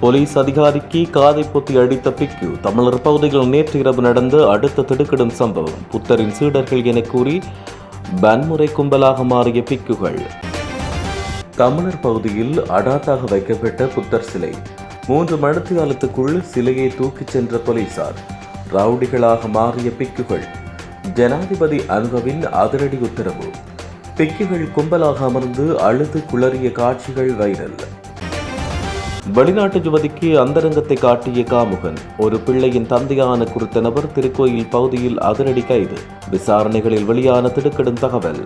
Police அதிகாரிக்கு காதை பொத்தி அடித்த பிக்கு. தமிழர் பகுதியில் நேற்று இரவு நடந்த அடுத்த திடுக்கிடும் சம்பவம். புத்தரின் சீடர்கள் என கூறி வன்முறை கும்பலாக மாறிய பிக்குகள். தமிழர் பகுதியில் அடாத்தாக வைக்கப்பட்ட புத்தர் சிலை. மூன்று மணித்தியாலத்துக்குள் சிலையை தூக்கிச் சென்ற போலீசார் ரவுடிகளாக மாறிய பிக்குகள். ஜனாதிபதி அன்பவின் அதிரடி உத்தரவு. பிக்குகள் கும்பலாக அமர்ந்து அழுது குளறிய காட்சிகள் வைரல். வெளிநாட்டு யுவதிக்கு அந்தரங்கத்தை காட்டிய காமுகன் ஒரு பிள்ளையின் தந்தையான குறித்த நபர் திருக்கோயில் பகுதியில் அதிரடி கைது. விசாரணைகளில் வெளியான திடுக்கிடும் தகவல்.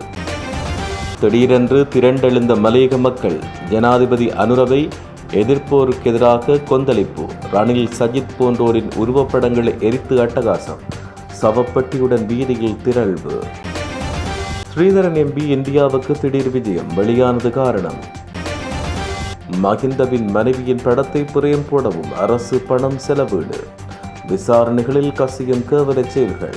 திடீரென்று திரண்டெழுந்த மலையக மக்கள் ஜனாதிபதி அனுரவை எதிர்ப்போருக்கு எதிராக கொந்தளிப்பு ரணில் சஜித் போன்றோரின் உருவப்படங்களை எரித்து அட்டகாசம் சவப்பட்டியுடன் வீதியில் திரள்வு. ஸ்ரீதரன் எம்பி இந்தியாவுக்கு திடீர் விஜயம் வெளியானது காரணம் மகிந்தவின் மனைவியின் படத்தை பிரேம் போடவும் அரசு பணம் செலவீடு. விசாரணைகளில் கசியும் கேவல செயல்கள்.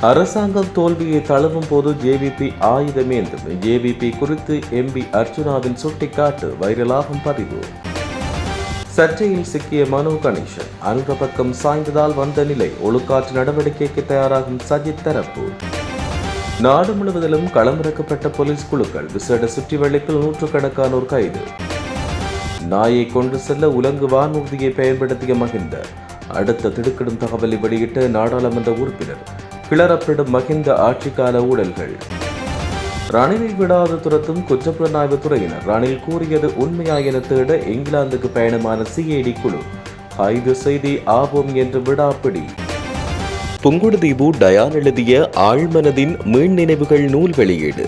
அரசாங்கம் தோல்வியை தழுவும் போது ஜேவிபி ஆயுதமேந்தும் ஜேவிபி குறித்து எம்பி அர்ஜுனாவின் சுட்டிக்காட்டு வைரலாகும் பதிவு. சர்ச்சையில் சிக்கிய மனோ கணேசன். அனுர பக்கம் சாய்ந்ததால் வந்த நிலை ஒழுக்காற்று நடவடிக்கைக்கு தயாராகும் சஜித் தரப்பு. நாடு முழுவதிலும் களமிறக்கப்பட்ட போலீஸ் குழுக்கள் விசேட சுற்றி வளைப்பில் நூற்றுக்கணக்கானோர் கைது. நாயை கொண்டு செல்ல உலங்கு வானூர்தியை பயன்படுத்திய மகிந்த அடுத்த திடுக்கிடும் தகவலை வெளியிட்ட நாடாளுமன்ற உறுப்பினர் கிளறப்படும் மகிந்த ஆட்சிக்கால ஊழல்கள். ரணிலை விடாது துரத்தும் குற்றப்புலனாய்வு துறையினர் ரணில் கூறியது உண்மையா என தேட இங்கிலாந்துக்கு பயணமான சிஐடி குழு ஆய்வு செய்தி ஆவோம் என்று விடாப்பிடி புங்குடுதீவு டயான் எழுதிய ஆழ்மனதின் மீன் நினைவுகள் நூல் வெளியீடு.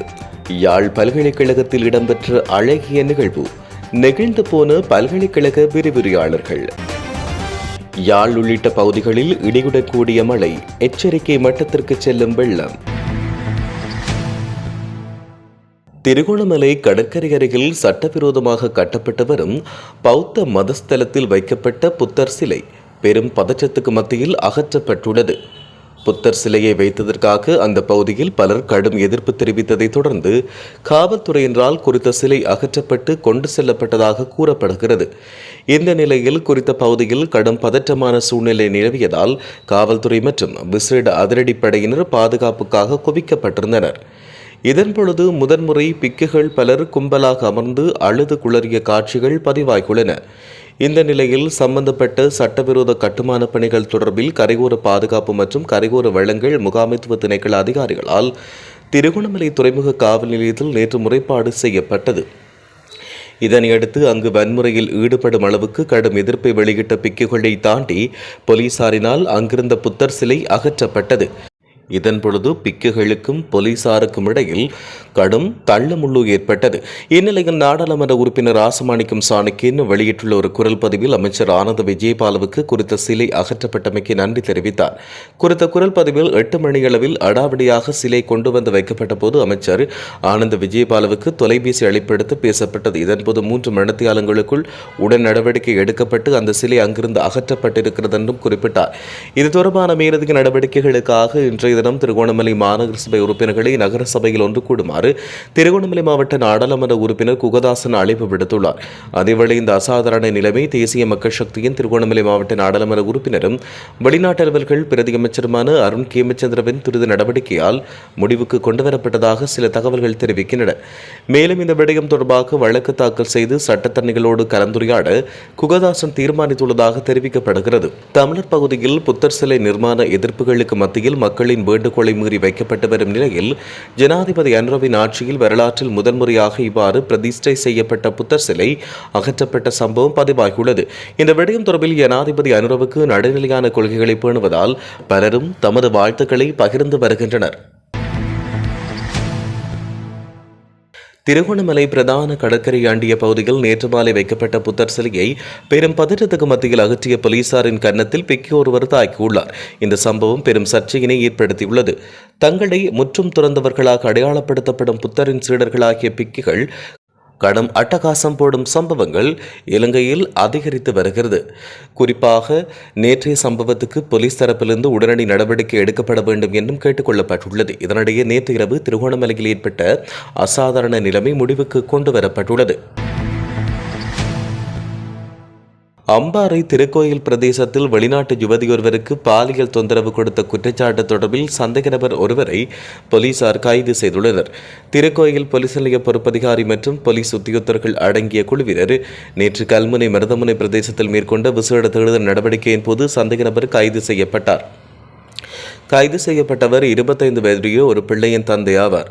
யாழ் பல்கலைக்கழகத்தில் இடம்பெற்ற அழகிய நிகழ்வு நெகிழ்ந்து போன பல்கலைக்கழக விரிவுரையாளர்கள். யாழ் உள்ளிட்ட பகுதிகளில் இடியுடன் கூடிய மழை எச்சரிக்கை மட்டத்திற்கு செல்லும் வெள்ளம். திருகோணமலை கடற்கரை அருகில் சட்டவிரோதமாக கட்டப்பட்டு வரும் பௌத்த மதஸ்தலத்தில் வைக்கப்பட்ட புத்தர் சிலை பெரும் பதற்றத்துக்கு மத்தியில் அகற்றப்பட்டுள்ளது. புத்தர் சிலையை வைத்ததற்காக அந்த பகுதியில் பலர் கடும் எதிர்ப்பு தெரிவித்ததை தொடர்ந்து காவல்துறையினரால் குறித்த சிலை அகற்றப்பட்டு கொண்டு செல்லப்பட்டதாக கூறப்படுகிறது. இந்த நிலையில் குறித்த பகுதியில் கடும் பதற்றமான சூழ்நிலை நிலவியதால் காவல்துறை மற்றும் விசேட அதிரடிப்படையினர் பாதுகாப்புக்காக குவிக்கப்பட்டிருந்தனர். இதன் பொழுது முதன்முறை பிக்குகள் பலர் கும்பலாக அமர்ந்து அழுது குளறிய காட்சிகள் பதிவாகியுள்ளன. இந்த நிலையில் சம்பந்தப்பட்ட சட்டவிரோத கட்டுமான பணிகள் தொடர்பில் கரையோர பாதுகாப்பு மற்றும் கரையோர வளங்கள் முகாமைத்துவ திணைக்கள அதிகாரிகளால் திருகோணமலை துறைமுக காவல் நிலையத்தில் நேற்று முறைப்பாடு செய்யப்பட்டது. இதனையடுத்து அங்கு வன்முறையில் ஈடுபடும் அளவுக்கு கடும் எதிர்ப்பை வெளியிட்ட பிக்குகளை தாண்டி போலீசாரினால் அங்கிருந்த புத்தர் சிலை அகற்றப்பட்டது. இதன் பொழுது பிக்குகளுக்கும் போலீசாருக்கும் இடையில் கடும் தள்ளுமுள்ளு ஏற்பட்டது. இந்நிலையில் நாடாளுமன்ற உறுப்பினர் ராசமாணிக்கம் சாணக்கியன் வெளியிட்டுள்ள ஒரு குரல் பதிவில் அமைச்சர் ஆனந்த விஜயபாலவுக்கு குறித்த சிலை அகற்றப்பட்டமைக்கு நன்றி தெரிவித்தார். குறித்த குரல் பதிவில் எட்டு மணியளவில் அடாவடியாக சிலை கொண்டு வந்து வைக்கப்பட்ட போது அமைச்சர் ஆனந்த விஜயபாலவுக்கு தொலைபேசி அழைப்பெடுத்து பேசப்பட்டது. இதன்போது மூன்று மணித்தியாலங்களுக்குள் உடன் நடவடிக்கை எடுக்கப்பட்டு அந்த சிலை அங்கிருந்து அகற்றப்பட்டிருக்கிறது என்றும் குறிப்பிட்டார். இது தொடர்பான மேலதிக நடவடிக்கைகளுக்காக இன்றைய தினம் திருகோணமலை மாநகர சபை உறுப்பினர்களை நகரசபையில் ஒன்று கூடுமாறு திருகோணமலை மாவட்ட நாடாளுமன்ற உறுப்பினர் குகதாசன் அழைப்பு விடுத்துள்ளார். அதேவேளை இந்த அசாதாரண நிலைமை தேசிய மக்கள் சக்தியின் திருகோணமலை மாவட்ட நாடாளுமன்ற உறுப்பினரும் வெளிநாட்டு அலுவல்கள் பிரதி அமைச்சருமான அருண் கேமச்சந்திரவின் துரித நடவடிக்கையால் முடிவுக்கு கொண்டுவரப்பட்டதாக சில தகவல்கள் தெரிவிக்கின்றன. மேலும் இந்த விடயம் தொடர்பாக வழக்கு தாக்கல் செய்து சட்டத்தரணிகளோடு கலந்துரையாட குகதாசன் தீர்மானித்துள்ளதாக தெரிவிக்கப்படுகிறது. தமிழர் பகுதியில் புத்தர் சிலை நிர்மாண எதிர்ப்புகளுக்கு மத்தியில் மக்களின் வேண்டுகோளை மீறி வைக்கப்பட்டு வரும் நிலையில் ஜனாதிபதி அன்ரவின் ஆட்சியில் வரலாற்றில் முதன்முறையாக இவ்வாறு பிரதிஷ்டை செய்யப்பட்ட புத்தர் சிலை அகற்றப்பட்ட சம்பவம் பதிவாகியுள்ளது. இந்த விடயம் தொடர்பில் ஜனாதிபதி அனுரவுக்கு நடுநிலையான கொள்கைகளை பேணுவதால் பலரும் தமது வாழ்த்துக்களை பகிர்ந்து வருகின்றனர். திருகோணமலை பிரதான கடற்கரை ஆண்டிய பகுதியில் நேற்று மாலை வைக்கப்பட்ட புத்தர் சிலையை பெரும் பதற்றத்துக்கு மத்தியில் அகற்றிய போலீசாரின் கன்னத்தில் பிக்கி ஒருவர் தாக்கியுள்ளார். இந்த சம்பவம் பெரும் சர்ச்சையினை ஏற்படுத்தியுள்ளது. தங்களை முற்றும் துறந்தவர்களாக அடையாளப்படுத்தப்படும் புத்தரின் சீடர்களாகிய பிக்கிகள் கடும் அட்டகாசம் போடும் சம்பவங்கள் இலங்கையில் அதிகரித்து வருகிறது. குறிப்பாக நேற்றைய சம்பவத்துக்கு போலீஸ் தரப்பிலிருந்து உடனடி நடவடிக்கை எடுக்கப்பட வேண்டும் என்றும் கேட்டுக்கொள்ளப்பட்டுள்ளது. இதனிடையே நேற்று இரவு திருகோணமலையில் ஏற்பட்ட அசாதாரண நிலைமை முடிவுக்கு கொண்டு வரப்பட்டுள்ளது அம்பாறை திருக்கோயில் பிரதேசத்தில் வெளிநாட்டு யுவதியொருவருக்கு பாலியல் தொந்தரவு கொடுத்த குற்றச்சாட்டு தொடர்பில் சந்தேக நபர் ஒருவரை போலீசார் கைது செய்துள்ளனர். திருக்கோயில் போலீஸ் நிலைய பொறுப்பதிகாரி மற்றும் போலீஸ் உத்தியோகத்தர்கள் அடங்கிய குழுவினர் நேற்று கல்முனை மருதமுனை பிரதேசத்தில் மேற்கொண்ட விசேட தேடுதல் நடவடிக்கையின் போது சந்தேக நபர் கைது செய்யப்பட்டார். கைது செய்யப்பட்டவர் இருபத்தைந்து வயதுடைய ஒரு பிள்ளையின் தந்தை ஆவார்.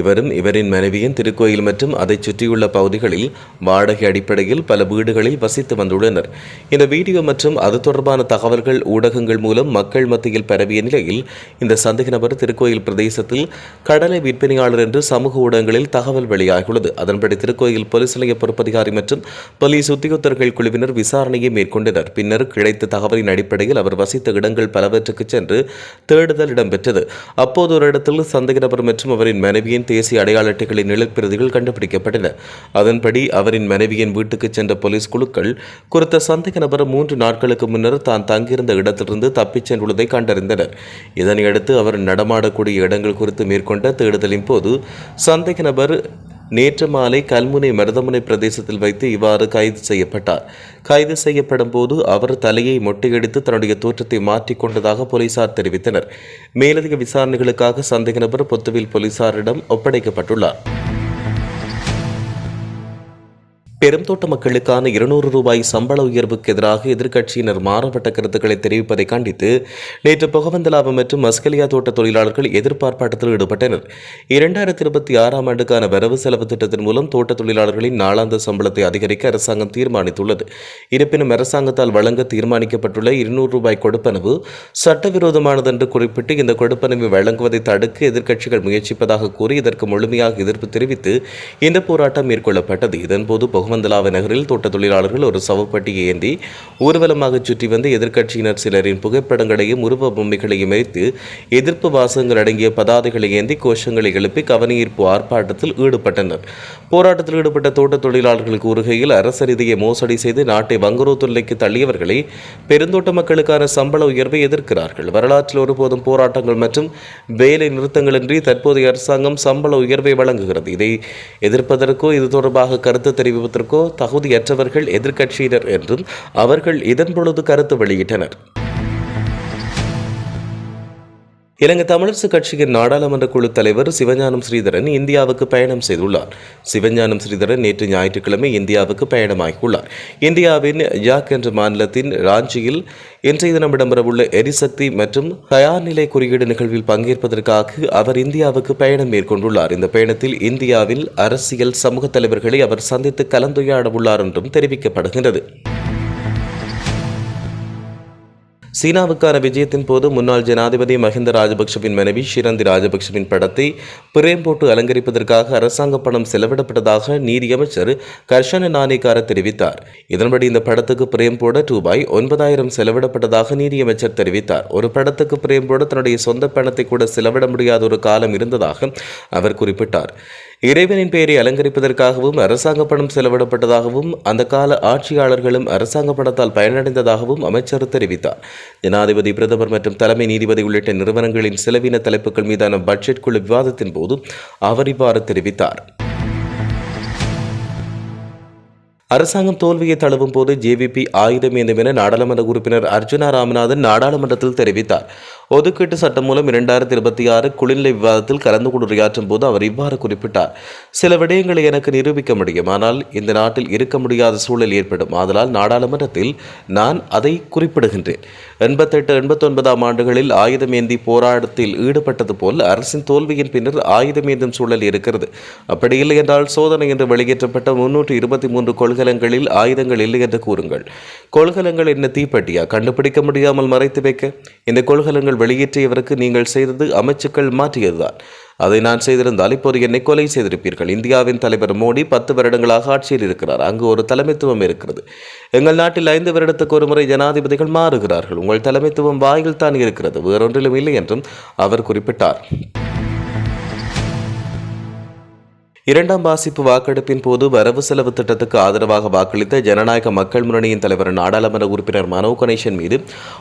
இவரும் இவரின் மனைவியின் திருக்கோயில் மற்றும் அதைச் சுற்றியுள்ள பகுதிகளில் வாடகை அடிப்படையில் பல வீடுகளில் வசித்து வந்துள்ளனர். இந்த வீடியோ மற்றும் அது தொடர்பான தகவல்கள் ஊடகங்கள் மூலம் மக்கள் மத்தியில் பரவிய நிலையில் இந்த சந்தேக நபர் திருக்கோயில் பிரதேசத்தில் கடலை விற்பனையாளர் என்று சமூக ஊடகங்களில் தகவல் வெளியாகியுள்ளது. அதன்படி திருக்கோயில் போலீஸ் நிலைய பொறுப்பதிகாரி மற்றும் போலீஸ் உத்தியோகத்தர்கள் குழுவினர் விசாரணையை மேற்கொண்டனர். பின்னர் கிடைத்த தகவலின் அடிப்படையில் அவர் வசித்த இடங்கள் பலவற்றுக்கு சென்று தேடுதல் இடம்பெற்றது. அப்போது ஒரு இடத்தில் சந்தேக நபர் மற்றும் அவரின் மனைவியின் தேசிய அடையாள அட்டைகளின் நிலப்பிரதிகள் கண்டுபிடிக்கப்பட்டன. அதன்படி அவரின் மனைவியின் வீட்டுக்கு சென்ற போலீஸ் குழுக்கள் குறித்த சந்தேக நபர் மூன்று நாட்களுக்கு முன்னர் தான் தங்கியிருந்த இடத்திலிருந்து தப்பிச் சென்றுள்ளதை கண்டறிந்தனர். இதனையடுத்து அவர் நடமாடக்கூடிய இடங்கள் குறித்து மேற்கொண்ட தேடுதலின் போது சந்தேக நபர் நேற்று மாலை கல்முனை மருதமுனை பிரதேசத்தில் வைத்து இவ்வாறு கைது செய்யப்பட்டார். கைது செய்யப்படும் போது அவர் தலையை மொட்டையடித்து தன்னுடைய தோற்றத்தை மாற்றிக் கொண்டதாக போலீசார் தெரிவித்தனர். மேலதிக விசாரணைகளுக்காக சந்தேக நபர் பொத்துவில் போலீசாரிடம் ஒப்படைக்கப்பட்டுள்ளார். பெருந்தோட்ட மக்களுக்கான இருநூறு ரூபாய் சம்பள உயர்வுக்கு எதிராக எதிர்க்கட்சியினர் மாறுபட்ட கருத்துக்களை தெரிவிப்பதை கண்டித்து நேற்று புகவந்தலாபம் மற்றும் மஸ்கலியா தோட்ட தொழிலாளர்கள் எதிர்பார்ப்பாட்டத்தில் ஈடுபட்டனர். இரண்டாயிரத்தி இருபத்தி ஆறாம் ஆண்டுக்கான வரவு செலவு திட்டத்தின் மூலம் தோட்ட தொழிலாளர்களின் நாளாந்த சம்பளத்தை அதிகரிக்க அரசாங்கம் தீர்மானித்துள்ளது. இருப்பினும் அரசாங்கத்தால் வழங்க தீர்மானிக்கப்பட்டுள்ள இருநூறு ரூபாய் கொடுப்பனவு சட்டவிரோதமானது என்று குறிப்பிட்டு இந்த கொடுப்பனவை வழங்குவதை தடுக்க எதிர்க்கட்சிகள் முயற்சிப்பதாக கூறி இதற்கு முழுமையாக எதிர்ப்பு தெரிவித்து இந்த போராட்டம் மேற்கொள்ளப்பட்டது. இதன்போது பொகமந்தலாவ நகரில் தோட்ட தொழிலாளர்கள் ஒரு சவப்பட்டியை ஏந்தி ஊர்வலமாக சுற்றி வந்து எதிர்க்கட்சியினர் சிலரின் புகைப்படங்களையும் உருவ பொம்மைகளையும் எரித்து எதிர்ப்பு வாசகங்கள் அடங்கிய பதாதைகளை ஏந்தி கோஷங்களை எழுப்பி கவனஈர்ப்பு ஆர்ப்பாட்டத்தில் ஈடுபட்டனர். போராட்டத்தில் ஈடுபட்ட தோட்ட தொழிலாளர்கள் கூறுகையில் அரசரீதியை மோசடி செய்து நாட்டை வங்குரோத்துள்ளைக்கு தள்ளியவர்களை பெருந்தோட்ட மக்களுக்கான சம்பள உயர்வை எதிர்க்கிறார்கள். வரலாற்றில் ஒருபோதும் போராட்டங்கள் மற்றும் வேலை நிறுத்தங்களின்றி தற்போதைய அரசாங்கம் சம்பள உயர்வை வழங்குகிறது. இதை எதிர்ப்பதற்கோ இது தொடர்பாக கருத்து தெரிவிப்பதற்கு தகுதியற்றவர்கள் எதிர்க்கட்சியினர் என்றும் அவர்கள் இதன் பொழுது கருத்து வெளியிட்டனர். இலங்கை தமிழரசு கட்சியின் நாடாளுமன்ற குழு தலைவர் சிவஞானம் ஸ்ரீதரன் இந்தியாவுக்கு பயணம் செய்துள்ளார். சிவஞானம் ஸ்ரீதரன் நேற்று ஞாயிற்றுக்கிழமை இந்தியாவுக்கு பயணமாகியுள்ளார். இந்தியாவின் ஜாக் என்ற மாநிலத்தின் ராஞ்சியில் இன்றைய தினம் இடம்பெறவுள்ள எரிசக்தி மற்றும் தயார்நிலை குறியீடு நிகழ்வில் பங்கேற்பதற்காக அவர் இந்தியாவுக்கு பயணம் மேற்கொண்டுள்ளார். இந்த பயணத்தில் இந்தியாவில் அரசியல் சமூக தலைவர்களை அவர் சந்தித்து கலந்துரையாட உள்ளார் என்றும் தெரிவிக்கப்படுகின்றது. சீனாவுக்கான விஜயத்தின் போது முன்னாள் ஜனாதிபதி மஹிந்த ராஜபக்ஷவின் மனைவி ஷிரந்தி ராஜபக்ஷவின் படத்தை பிரேம் போட்டு அலங்கரிப்பதற்காக அரசாங்க பணம் செலவிடப்பட்டதாக நீதியமைச்சர் கர்ஷன நாணேக்கார தெரிவித்தார். இதன்படி இந்த படத்துக்கு பிரேம் போட ரூபாய் ஒன்பதாயிரம் செலவிடப்பட்டதாக நீதியமைச்சர் தெரிவித்தார். ஒரு படத்துக்கு பிரேம் போட தன்னுடைய சொந்த பணத்தை கூட செலவிட முடியாத ஒரு காலம் இருந்ததாக அவர் குறிப்பிட்டார். இறைவனின் பெயரை அலங்கரிப்பதற்காகவும் அரசாங்க பணம் செலவிடப்பட்டதாகவும் அந்த கால ஆட்சியாளர்களும் அரசாங்க பணத்தால் பயனடைந்ததாகவும் அமைச்சர் தெரிவித்தார். ஜனாதிபதி பிரதமர் மற்றும் தலைமை நீதிபதி உள்ளிட்ட நிறுவனங்களின் செலவின தலைப்புகள் மீதான பட்ஜெட் குழு விவாதத்தின் போது அவர் இவ்வாறு தெரிவித்தார். அரசாங்கம் தோல்வியை தழுவும் போது ஜேவிபி ஆயுதம் ஏந்தும் என நாடாளுமன்ற உறுப்பினர் அர்ஜுனா ராமநாதன் நாடாளுமன்றத்தில் தெரிவித்தார். ஒதுக்கீட்டு சட்டம் மூலம் இரண்டாயிரத்தி இருபத்தி ஆறு குளிர்நிலை விவாதத்தில் கலந்து கொண்டு உரையாற்றும் போது அவர் இவ்வாறு குறிப்பிட்டார். சில விடயங்களை எனக்கு நிரூபிக்க முடியும். ஆனால் இந்த நாட்டில் இருக்க முடியாத சூழல் ஏற்படும். ஆதலால் நாடாளுமன்றத்தில் நான் அதை குறிப்பிடுகின்றேன். எண்பத்தெட்டு எண்பத்தொன்பதாம் ஆண்டுகளில் ஆயுதமேந்தி போராட்டத்தில் ஈடுபட்டது போல் அரசின் தோல்வியின் பின்னர் ஆயுதமேந்தும் சூழல் இருக்கிறது. அப்படி இல்லை என்றால் சோதனை என்று வெளியேற்றப்பட்ட முன்னூற்று இருபத்தி மூன்று கொள்கலங்களில் ஆயுதங்கள் இல்லை என்று கூறுங்கள். கொள்கலங்கள் என்ன தீப்பெட்டியா? கண்டுபிடிக்க முடியாமல் மறைத்து வைக்க? இந்த கொள்கலங்கள் வெளியேற்றியவருக்கு நீங்கள் செய்தது அமைச்சுக்கள் மாற்றியதுதான். அதை நான் செய்திருந்தால் இப்போது என்னை கொலை செய்திருப்பீர்கள். இந்தியாவின் தலைவர் மோடி பத்து வருடங்களாக ஆட்சியில் இருக்கிறார். அங்கு ஒரு தலைமைத்துவம் இருக்கிறது. எங்கள் நாட்டில் ஐந்து வருடத்துக்கு ஒரு முறை ஜனாதிபதிகள் மாறுகிறார்கள். உங்கள் தலைமைத்துவம் வாயில் தான் இருக்கிறது. வேறொன்றிலும் இல்லை என்றும் அவர் குறிப்பிட்டார். இரண்டாம் வாசிப்பு வாக்கெடுப்பின் போது வரவு செலவு திட்டத்துக்கு ஆதரவாக வாக்களித்த ஜனநாயக மக்கள் முன்னணியின் தலைவர் நாடாளுமன்ற உறுப்பினர் மனோ கணேசன் மீது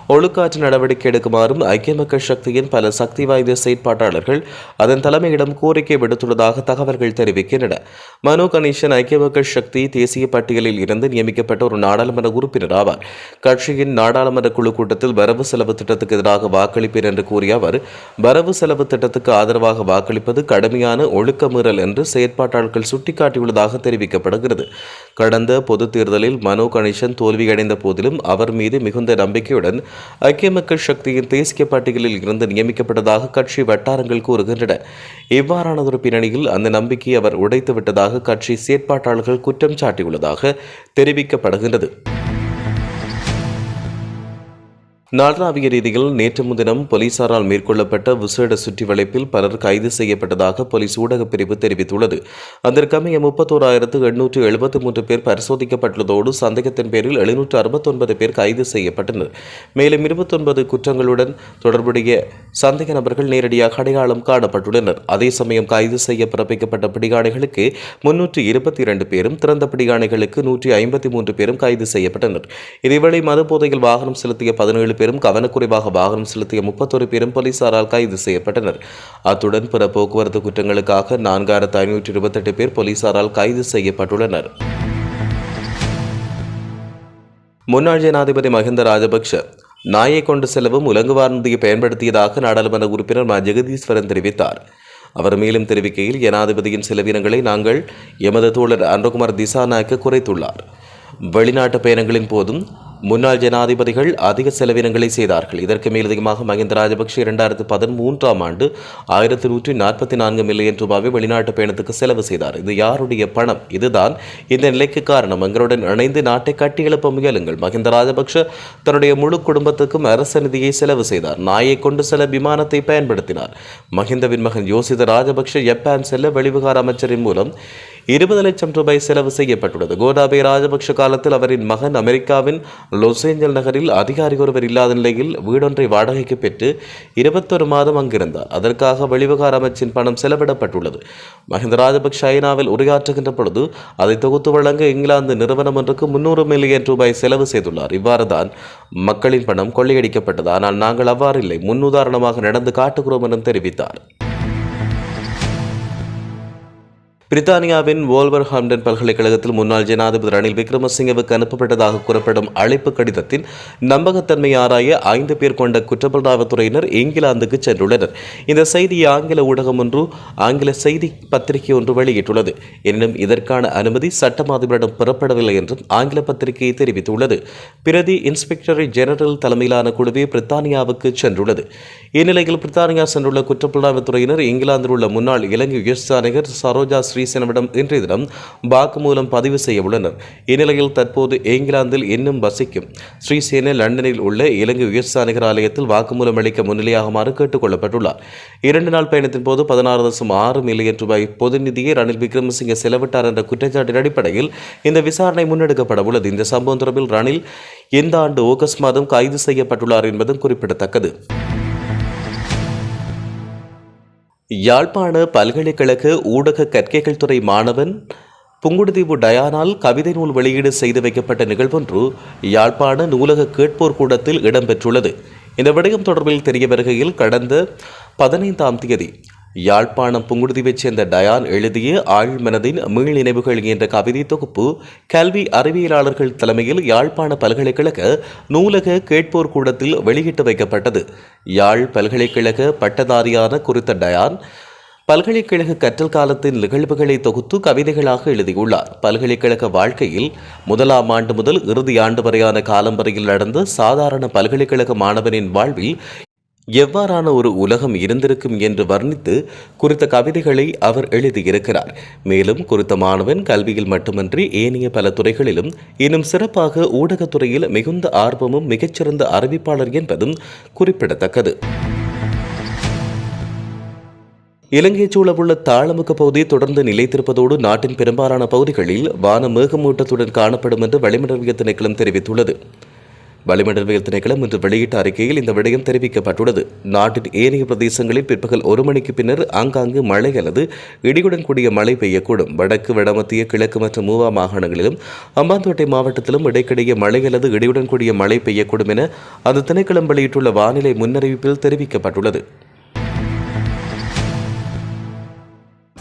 ஒழுக்காற்று நடவடிக்கை எடுக்குமாறும் ஐக்கிய மக்கள் சக்தியின் பல சக்தி வாய்ந்த செயற்பாட்டாளர்கள் அதன் தலைமையிடம் கோரிக்கை விடுத்துள்ளதாக தகவல்கள் தெரிவிக்கின்றன. மனோ கணேசன் ஐக்கிய மக்கள் சக்தி தேசிய பட்டியலில் இருந்து நியமிக்கப்பட்ட ஒரு நாடாளுமன்ற உறுப்பினர் ஆவார். கட்சியின் நாடாளுமன்ற குழு கூட்டத்தில் வரவு செலவு திட்டத்துக்கு எதிராக வாக்களிப்பேன் என்று கூறிய அவர் வரவு செலவு திட்டத்துக்கு ஆதரவாக வாக்களிப்பது கடுமையான ஒழுக்கமீறல் என்று செயற்பாட்டாளர்கள் சுட்டிக்காட்டியுள்ளதாக தெரிவிக்கப்படுகிறது. கடந்த பொது தேர்தலில் மனோ கணேசன் தோல்வியடைந்த போதிலும் அவர் மீது மிகுந்த நம்பிக்கையுடன் ஐக்கிய மக்கள் சக்தியின் தேசிய பட்டியலில் இருந்து நியமிக்கப்பட்டதாக கட்சி வட்டாரங்கள் கூறுகின்றன. இவ்வாறானதொரு பின்னணியில் அந்த நம்பிக்கையை அவர் உடைத்து விட்டதாக கட்சி செயற்பாட்டாளர்கள் குற்றம் சாட்டியுள்ளதாக தெரிவிக்கப்படுகின்றது. நாடளாவிய ரீதியில் நேற்று முன்தினம் போலீசாரால் மேற்கொள்ளப்பட்ட விசேட சுற்றி வளைப்பில் பலர் கைது செய்யப்பட்டதாக போலீஸ் ஊடகப் பிரிவு தெரிவித்துள்ளது. அதற்கமைய முப்பத்தோராயிரத்து எண்ணூற்று எழுபத்தி மூன்று பேர் பரிசோதிக்கப்பட்டுள்ளதோடு சந்தேகத்தின் பேரில் எழுநூற்று அறுபத்தொன்பது பேர் கைது செய்யப்பட்டனர். மேலும் இருபத்தொன்பது குற்றங்களுடன் தொடர்புடைய சந்தேக நபர்கள் நேரடியாக அடையாளம் காணப்பட்டுள்ளனர். அதே சமயம் கைது செய்ய பிறப்பிக்கப்பட்ட பிடியாணைகளுக்கு முன்னூற்று இருபத்தி இரண்டு பேரும் திறந்த பிடியாணைகளுக்கு நூற்றி ஐம்பத்தி மூன்று பேரும் கைது செய்யப்பட்டனர். இதேவேளை மது போதையில் வாகனம் செலுத்திய பதினேழு பேரும் கவனக்குறைவாக வாகனம் செலுத்திய முப்பத்தொரு பேரும் போலீசாரால் கைது செய்யப்பட்டனர். அத்துடன் பிற போக்குவரத்து குற்றங்களுக்காக நான்காயிரத்து ஐநூற்றி இருபத்தெட்டு பேர் போலீசாரால் கைது செய்யப்பட்டுள்ளனர். முன்னாள் ஜனாதிபதி மஹிந்த ராஜபக்ஷ நாயை கொண்டு செல்லவும் உலங்குவார்ந்தியை பயன்படுத்தியதாக நாடாளுமன்ற உறுப்பினர் மா. ஜெகதீஸ்வரன் தெரிவித்தார். அவர் மேலும் தெரிவிக்கையில் ஜனாதிபதியின் செலவினங்களை நாங்கள் எமது தோழர் அன்றகுமார் திசாநாயக்க குறைத்துள்ளார். வெளிநாட்டு பயணங்களின் போதும் முன்னாள் ஜனாதிபதிகள் அதிக செலவினங்களை செய்தார்கள். இதற்கு மேலதிகமாக மஹிந்த ராஜபக்ஷ இரண்டாயிரத்து பதிமூன்றாம் ஆண்டு ஆயிரத்தி நூற்றி நாற்பத்தி நான்கு மில்லியன் ரூபாவை வெளிநாட்டு பயணத்துக்கு செலவு செய்தார். இது யாருடைய பணம்? இதுதான் இந்த நிலைக்கு காரணம். எங்களுடன் இணைந்து நாட்டை கட்டியெழுப்ப முயலுங்கள். மஹிந்த ராஜபக்ஷ தன்னுடைய முழு குடும்பத்துக்கும் அரச நிதியை செலவு செய்தார். நாயை கொண்டு செல்ல விமானத்தை பயன்படுத்தினார். மஹிந்தவின் மகன் யோசித ராஜபக்ஷ ஜப்பான் செல்ல வெளிவிகார அமைச்சரின் மூலம் இருபது லட்சம் ரூபாய் செலவு செய்யப்பட்டுள்ளது. கோடாபே ராஜபக்ஷ காலத்தில் அவரின் மகன் அமெரிக்காவின் லாஸ் ஏஞ்சல் நகரில் அதிகாரி ஒருவர் இல்லாத நிலையில் வீடொன்றை வாடகைக்கு பெற்று இருபத்தொரு மாதம் அங்கிருந்தார். அதற்காக வெளிவிகார அமைச்சின் பணம் செலவிடப்பட்டுள்ளது. மஹிந்த ராஜபக்ஷ ஐநாவில் உரையாற்றுகின்ற பொழுது அதை தொகுத்து வழங்க இங்கிலாந்து நிறுவனம் ஒன்றுக்கு முன்னூறு மில்லியன் ரூபாய் செலவு செய்துள்ளார். இவ்வாறு தான் மக்களின் பணம் கொள்ளையடிக்கப்பட்டது. ஆனால் நாங்கள் அவ்வாறு இல்லை முன்னுதாரணமாக நடந்து காட்டுகிறோம் என தெரிவித்தார். பிரித்தானியாவின் வோல்வர் ஹாம்டன் பல்கலைக்கழகத்தில் முன்னாள் ஜனாதிபதி ரணில் விக்ரமசிங்கவுக்கு அனுப்பப்பட்டதாக கூறப்படும் அழைப்பு கடிதத்தின் நம்பகத்தன்மை ஆராய ஐந்து பேர் கொண்ட குற்றப்புலனாய்வுத்துறையினர் இங்கிலாந்துக்கு சென்றுள்ளனர். இந்த செய்தியை ஆங்கில ஊடகம் ஒன்று ஆங்கில செய்தி பத்திரிகை ஒன்று வெளியிட்டுள்ளது. எனினும் இதற்கான அனுமதி சட்டமாதிபரிடம் பெறப்படவில்லை என்றும் ஆங்கில பத்திரிகை தெரிவித்துள்ளது. பிரதி இன்ஸ்பெக்டர் ஜெனரல் தலைமையிலான குழுவே பிரித்தானியாவுக்கு சென்றுள்ளது. இந்நிலையில் பிரித்தானியா சென்றுள்ள குற்றப்புலனாய்வுத்துறையினர் இங்கிலாந்தில் உள்ள முன்னாள் இலங்கை உயர்ஸ்தானிகர் சரோஜா ஸ்ரீ ஸ்ரீசனமிடம் இன்றைய தினம் வாக்குமூலம் பதிவு செய்ய உள்ளனர். இந்நிலையில் தற்போது இங்கிலாந்தில் இன்னும் வசிக்கும் ஸ்ரீசேன லண்டனில் உள்ள இலங்கை உயர்சாணிகர் ஆலயத்தில் வாக்குமூலம் அளிக்க முன்னிலையாகுமாறு கேட்டுக் கொள்ளப்பட்டுள்ளார். இரண்டு நாள் பயணத்தின் போது பதினாறு தசம் ஆறு மில்லியன் ரூபாய் பொது நிதியை ரணில் விக்ரமசிங்கே செலவிட்டார் என்ற குற்றச்சாட்டின் அடிப்படையில் இந்த விசாரணை முன்னெடுக்கப்பட உள்ளது. இந்த சம்பவம் தொடர்பில் ரணில் இந்த ஆண்டு ஆகஸ்ட் மாதம் கைது செய்யப்பட்டுள்ளார் என்பதும் குறிப்பிடத்தக்கது. யாழ்ப்பாண பல்கலைக்கழக ஊடக கற்கைகள் துறை மாணவன் புங்குடுதீவு டயானால் கவிதை நூல் வெளியீடு செய்து வைக்கப்பட்ட நிகழ்வொன்று யாழ்ப்பாண நூலக கேட்போர் கூடத்தில் இடம்பெற்றுள்ளது. இந்த விடயம் தொடர்பில் தெரிய வருகையில் கடந்த பதினைந்தாம் தேதி யாழ்ப்பாணம் புங்குடுதீவைச் சேர்ந்த டயான் எழுதிய ஆழ்மனதின் மீள் நினைவுகள் என்ற கவிதை தொகுப்பு கல்வி அறிவியலாளர்கள் தலைமையில் யாழ்ப்பாண பல்கலைக்கழக நூலக கேட்போர் கூடத்தில் வெளியிட்டு வைக்கப்பட்டது. யாழ் பல்கலைக்கழக பட்டதாரியான குறித்த டயான் பல்கலைக்கழக கற்றல் காலத்தின் நிகழ்வுகளை தொகுத்து கவிதைகளாக எழுதியுள்ளார். பல்கலைக்கழக வாழ்க்கையில் முதலாம் ஆண்டு முதல் இறுதி ஆண்டு வரையான காலம் வரையில் நடந்த சாதாரண பல்கலைக்கழக மாணவனின் வாழ்வில் எவ்வாறான ஒரு உலகம் இருந்திருக்கும் என்று வர்ணித்து குறித்த கவிதைகளை அவர் எழுதியிருக்கிறார். மேலும் குறித்த மாணவன் கல்வியில் மட்டுமன்றி ஏனைய பல துறைகளிலும் இன்னும் சிறப்பாக ஊடகத்துறையில் மிகுந்த ஆர்வமும் மிகச்சிறந்த அறிவிப்பாளர் என்பதும் குறிப்பிடத்தக்கது. இலங்கை சூழவுள்ள தாளமுக பகுதி தொடர்ந்து நிலைத்திருப்பதோடு நாட்டின் பெரும்பாலான பகுதிகளில் வான மேகமூட்டத்துடன் காணப்படும் என்று வளிமண்டல திணைக்களம் தெரிவித்துள்ளது. வளிமண்டலவியல் திணைக்களம் இன்று வெளியிட்ட அறிக்கையில் இந்த விடயம் தெரிவிக்கப்பட்டுள்ளது. நாட்டின் ஏனைய பிரதேசங்களில் பிற்பகல் ஒரு மணிக்கு பின்னர் ஆங்காங்கு மழை அல்லது இடியுடன் கூடிய மழை பெய்யக்கூடும். வடக்கு வடமத்திய கிழக்கு மற்றும் மூவா மாகாணங்களிலும் அம்பாந்தோட்டை மாவட்டத்திலும் இடைக்கிடையே மழை அல்லது இடியுடன் கூடிய மழை பெய்யக்கூடும் என அந்த திணைக்களம் வெளியிட்டுள்ள வானிலை முன்னறிவிப்பில் தெரிவிக்கப்பட்டுள்ளது.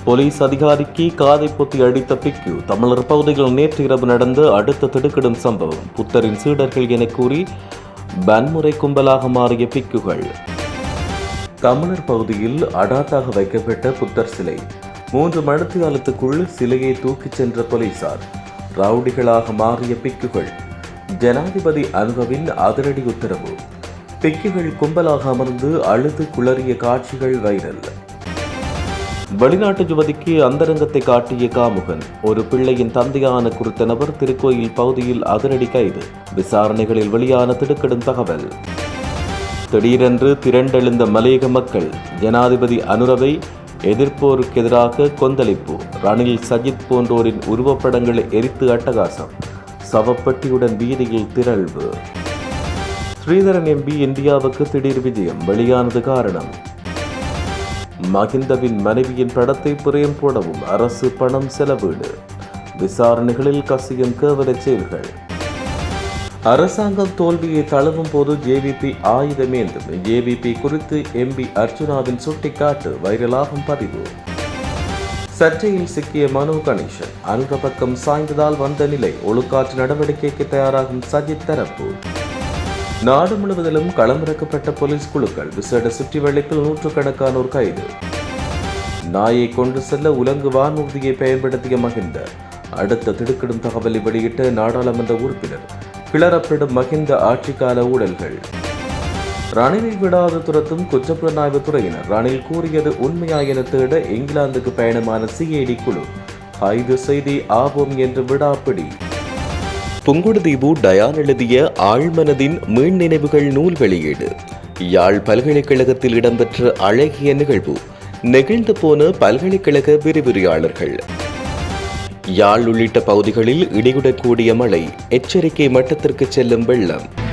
போலீஸ் அதிகாரிக்கு காதை பொத்தி அடித்த பிக்கு. தமிழர் பகுதியில் நேற்று இரவு நடந்த அடுத்த திடுக்கிடும் சம்பவம். புத்தரின் சீடர்கள் என கூறி வன்முறை கும்பலாக மாறிய பிக்குகள். தமிழர் பகுதியில் அடாத்தாக வைக்கப்பட்ட புத்தர் சிலை. மூன்று மணித்தியாலத்துக்குள் சிலையை தூக்கிச் சென்ற போலீசார். ரவுடிகளாக மாறிய பிக்குகள். ஜனாதிபதி அனுபவின் அதிரடி உத்தரவு. பிக்குகள் கும்பலாக அமர்ந்து அழுது குளறிய காட்சிகள் வைரல். வெளிநாட்டு யுவதிக்கு அந்தரங்கத்தை காட்டிய காமுகன் ஒரு பிள்ளையின் தந்தையான குறித்த நபர் திருக்கோயில் பகுதியில் அதிரடி கைது. விசாரணைகளில் வெளியான திடுக்கிடும் தகவல். திடீரென்று திரண்டெழுந்த மலையக மக்கள் ஜனாதிபதி அனுரவை எதிர்ப்போருக்கு எதிராக கொந்தளிப்பு ரணில் சஜித் போன்றோரின் உருவப்படங்களை எரித்து அட்டகாசம் சவப்பட்டியுடன் வீதியில் திரள்வு. ஸ்ரீதரன் எம்பி இந்தியாவுக்கு திடீர் விஜயம் வெளியானது காரணம் மகிந்தவின் மனைவியின் படத்தை பிரேம் போடவும் அரசு பணம் செலவீடு. விசாரணைகளில் கசியும் கேவல செயல்கள். அரசாங்கம் தோல்வியை தழுவும் போது ஜேவிபி ஆயுதமேந்தும் ஜேவிபி குறித்து எம்பி அர்ஜுனாவின் சுட்டிக்காட்டு வைரலாகும் பதிவு. சர்ச்சையில் சிக்கிய மனு கணேசன் அங்க பக்கம் சாய்ந்ததால் வந்த நிலை ஒழுக்காற்று நடவடிக்கைக்கு தயாராகும் சஜித் தரப்பு. நாடு முழுவதிலும் களமிறக்கப்பட்ட போலீஸ் குழுக்கள் விசேட சுற்றி வளைப்பில் நூற்றுக்கணக்கானோர் கைது. நாயை கொண்டு செல்ல உலங்கு வானூர்தியை பயன்படுத்திய மகிந்த அடுத்த திடுக்கிடும் தகவலை வெளியிட்ட நாடாளுமன்ற உறுப்பினர் கிளறப்படும் மகிந்த ஆட்சிக்கால ஊழல்கள். ரணிலை விடாது துரத்தும் குற்றப்புலனாய்வு துறையினர் ரணில் கூறியது உண்மையா என தேட இங்கிலாந்துக்கு பயணமான சிஐடி குழு ஆய்வு செய்தி ஆவோம் என்று விடாப்பிடி. புங்குடுதீவு டயான் எழுதிய ஆழ்மனதின் மீன் நினைவுகள் நூல் வெளியீடு. யாழ் பல்கலைக்கழகத்தில் இடம்பெற்ற அழகிய நிகழ்வு நெகிழ்ந்து போன பல்கலைக்கழக விரிவுரையாளர்கள். யாழ் உள்ளிட்ட பகுதிகளில் இடியுடன் கூடிய மழை எச்சரிக்கை மட்டத்திற்கு செல்லும் வெள்ளம்.